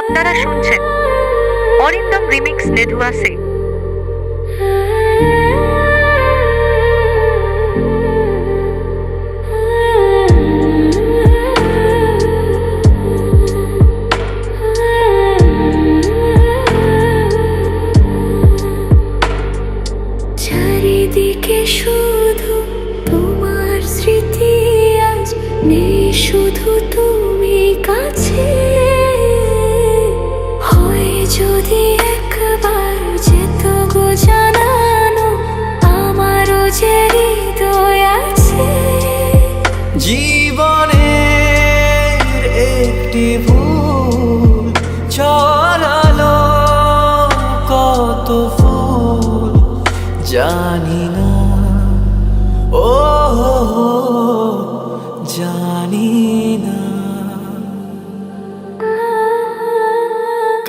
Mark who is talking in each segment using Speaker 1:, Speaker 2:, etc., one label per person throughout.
Speaker 1: আপনারা শুনছেন অরিন্দম রিমিক্স নেধুয়া সে।
Speaker 2: চারিদিকে শুধু তোমার স্মৃতি আজ নেই শুধু তুমি।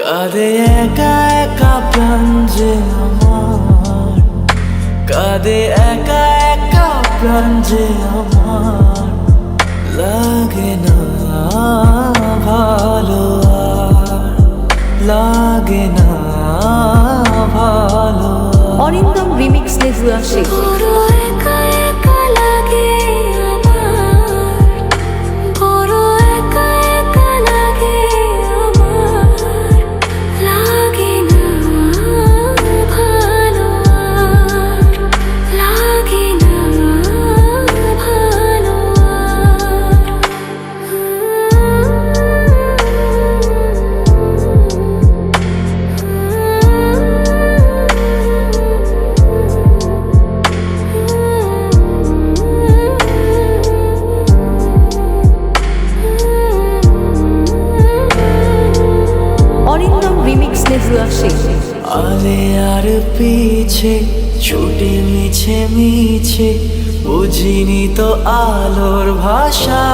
Speaker 3: কাঁদে একা একা প্রাণ যে আমার। কাঁদে একা একা প্রাণ যে আমার। লাগে না ভালো আর। লাগে না ভালো
Speaker 4: অরিন্দম রিমিক্স নেজুয়া শেখ।
Speaker 3: আলে আর পিছে, ছুটে মিছে মিছে, বুঝিনি তো আলোর ভাষা।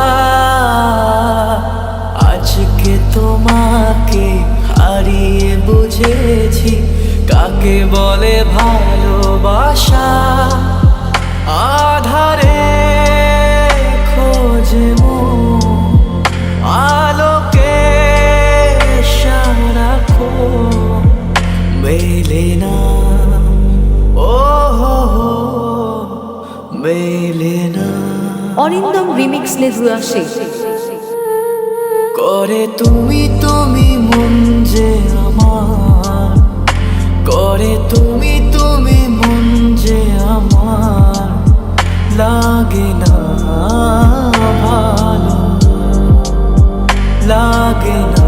Speaker 3: আজকে তোমাকে হারিয়ে বুঝেছি, কাকে বলে ভালোবাসা? আধারে মেলে না ও মেলে না
Speaker 4: অরিন্দম রিমিক্স নেজুয়া শেখ
Speaker 3: করে তুমি তুমি মন যে আমার। করে তুমি তুমি মন যে আমার। লাগে না ভালো। লাগে না